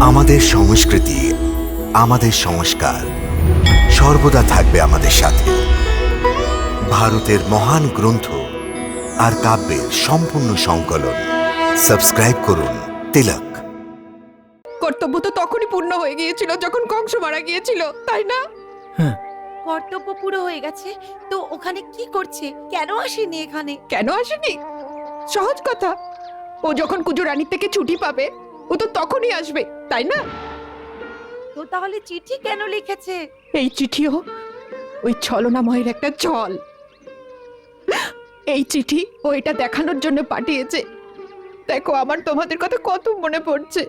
আমাদের সংস্কৃতি আমাদের সংস্কার সর্বদা থাকবে আমাদের সাথে। ভারতের মহান গ্রন্থ আর কাব্যের সম্পূর্ণ সংকলন। সাবস্ক্রাইব করুন তিলক। কর্তব্য তো তখনই পূর্ণ হয়ে গিয়েছিল যখন কংস মারা গিয়েছিল তাই না? কর্তব্য পুরো হয়ে গেছে তো ওখানে কি করছে? কেন আসেনি এখানে? কেন আসেনি? সহজ কথা। ও যখন কুজো রানীর থেকে ছুটি পাবে ও তো তখনই আসবে তাই না? তো তাহলে চিঠি কেন লিখেছে? এই চিঠিও ওই ছলনাময়ের একটা ছল এই চিঠি ও এটা দেখানোর জন্য পাঠিয়েছে। দেখো আমার তোমাদের কথা কত মনে পড়ছে।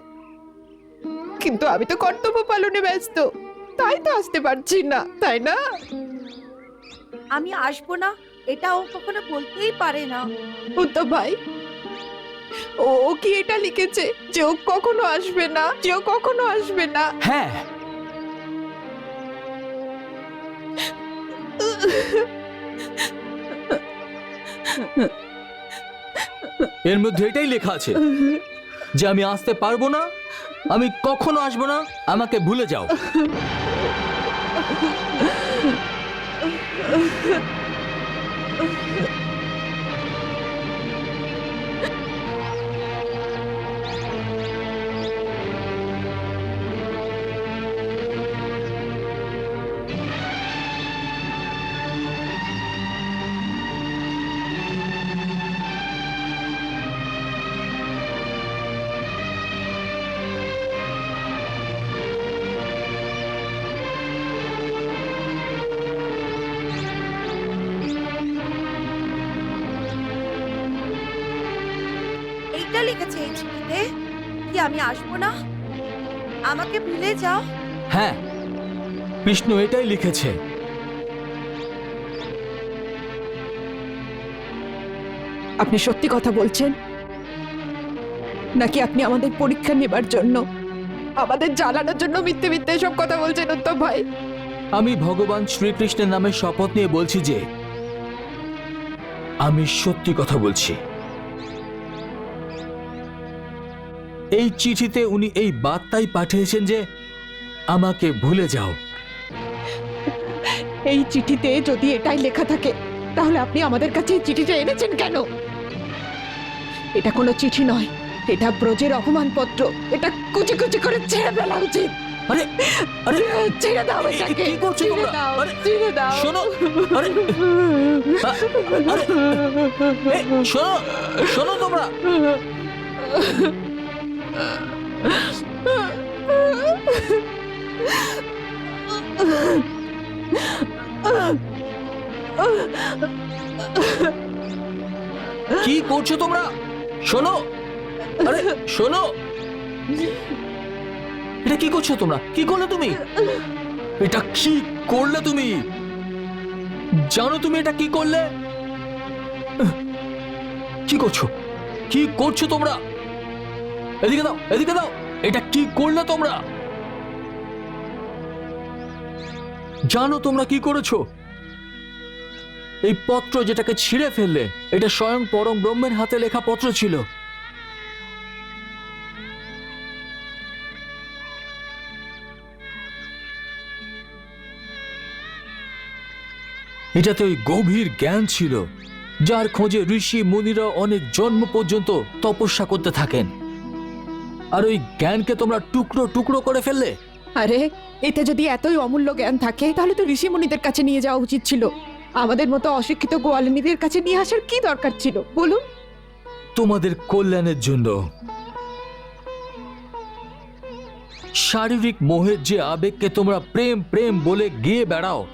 কিন্তু আমি তো কর্তব্য পালনে ব্যস্ত তাই তো আসতে পারছি না তাই না? আমি আসব না এটা ও কখনো বলতেই পারে না। উত্তম ভাই ও কি এটা লিখেছে? যে ও কখনো আসবে না, যে ও কখনো আসবে না। হ্যাঁ। এর মধ্যে এটাই লেখা আছে, যে আমি আসতে পারব না, আমি কখনো আসব না, আমাকে ভুলে যাও। এইটা লিখেছে এই চিঠিতে কি আমি আসব না? আমাকে ভুলে যাও। হ্যাঁ বিষ্ণু এটাই লিখেছে। আপনি সত্যি কথা বলছেন? নাকি আপনি আমাদের পরীক্ষা নেবার জন্য আমাদের জ্বালানোর জন্য মিথ্যে মিথ্যে সব কথা বলছেন উত্তম ভাই? আমি ভগবান শ্রীকৃষ্ণের নামে শপথ নিয়ে বলছি যে আমি সত্যি কথা বলছি। এই চিঠিতে উনি এই বার্তাই পাঠিয়েছেন যে আমাকে ভুলে যাও। এই চিঠিতে যদি এটাই লেখা থাকে তাহলে আপনি আমাদের কাছে এই চিঠিটা এনেছেন কেন? এটা কোনো চিঠি নয়। এটা ব্রজের অপমানপত্র। এটা কুচি কুচি করে ছেড়ে ফেলা উচিত। আরে আরে ছেড়ে দাও এ- এ- এটাকে। কি করছ তোমরা? দাও আরে, ছেড়ে দাও। শোনো, আরে, আরে, শোনো শোনো তোমরা। কি করছ তোমরা? শোনো। আরে, শোনো। এটা কি করছ তোমরা? কি করলে তুমি? এটা কি করলে তুমি? জানো তুমি এটা কি করলে? কি করছ? কি করছ তোমরা? এদিকে দাও এদিকে দাও। এটা কি করলে তোমরা? জানো তোমরা কি করেছ? এই পত্র যেটাকে ছিঁড়ে ফেললে, এটা স্বয়ং পরম ব্রহ্মের হাতে লেখা পত্র ছিল। এটাতে ওই গভীর জ্ঞান ছিল, যার খোঁজে ঋষি, মুনিরা অনেক জন্ম পর্যন্ত তপস্যা করতে থাকেন। আর ওই জ্ঞানকে তোমরা টুকরো টুকরো করে ফেললে? আরে এতে যদি এতই অমূল্য জ্ঞান থাকে তাহলে তো ঋষিমুনিদের কাছে নিয়ে যাওয়া উচিত ছিল। আমাদের মতো অশিক্ষিত গোয়ালিনীদের কাছে নিয়ে আসার কি দরকার ছিল বলুন? তোমাদের কল্যাণের জন্য। শারীরিক মোহের যে আবেগকে তোমরা প্রেম প্রেম বলে গিয়ে বেড়াও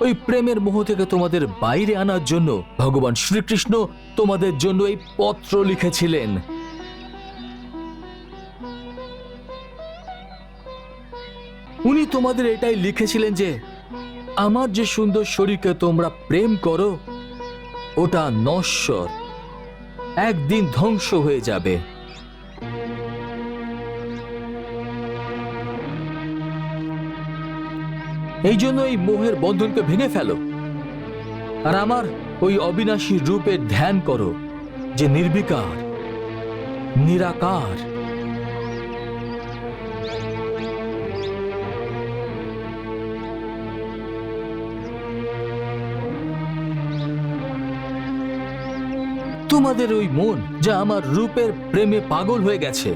ওই প্রেমের মোহ থেকে তোমাদের বাইরে আনার জন্য ভগবান শ্রীকৃষ্ণ তোমাদের জন্য এই পত্র লিখেছিলেন। উনি তোমাদের এটাই লিখেছিলেন যে, আমার যে সুন্দর শরীরকে তোমরা প্রেম করো, ওটা নশ্বর। একদিন ধ্বংস হয়ে যাবে। এই জন্য এই মোহের বন্ধনকে ভেঙে ফেলো। আর আমার ওই অবিনাশী রূপের ধ্যান করো, যে নির্বিকার, নিরাকার। তোমাদের ওই মন যা আমার রূপের প্রেমে পাগল হয়ে গেছে।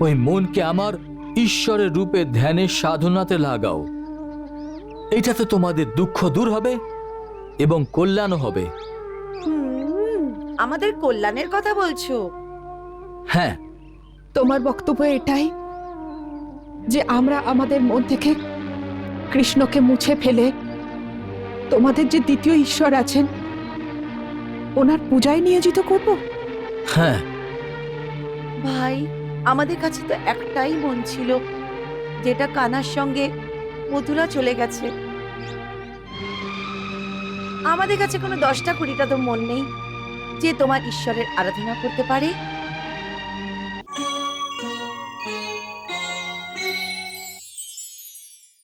ওই মনকে আমার ঈশ্বরের রূপে ধ্যানের সাধনাতে লাগাও। এটাতে তোমাদের দুঃখ দূর হবে এবং কল্যাণও হবে। আমাদের কল্যাণের কথা বলছো। হ্যাঁ। তোমার বক্তব্য এটাই যে আমরা আমাদের মন থেকে কৃষ্ণকে মুছে ফেলে তোমাদের যে দ্বিতীয় ঈশ্বর আছেন ওনার পূজায় নিয়োজিত করব? হ্যাঁ। ভাই আমাদের কাছে তো একটাই মন ছিল যেটা কানার সঙ্গে মধুরা চলে গেছে। আমাদের কাছে কোনো দশটা কুড়িটা তো মন নেই যে তোমার ঈশ্বরের আরাধনা করতে পারে।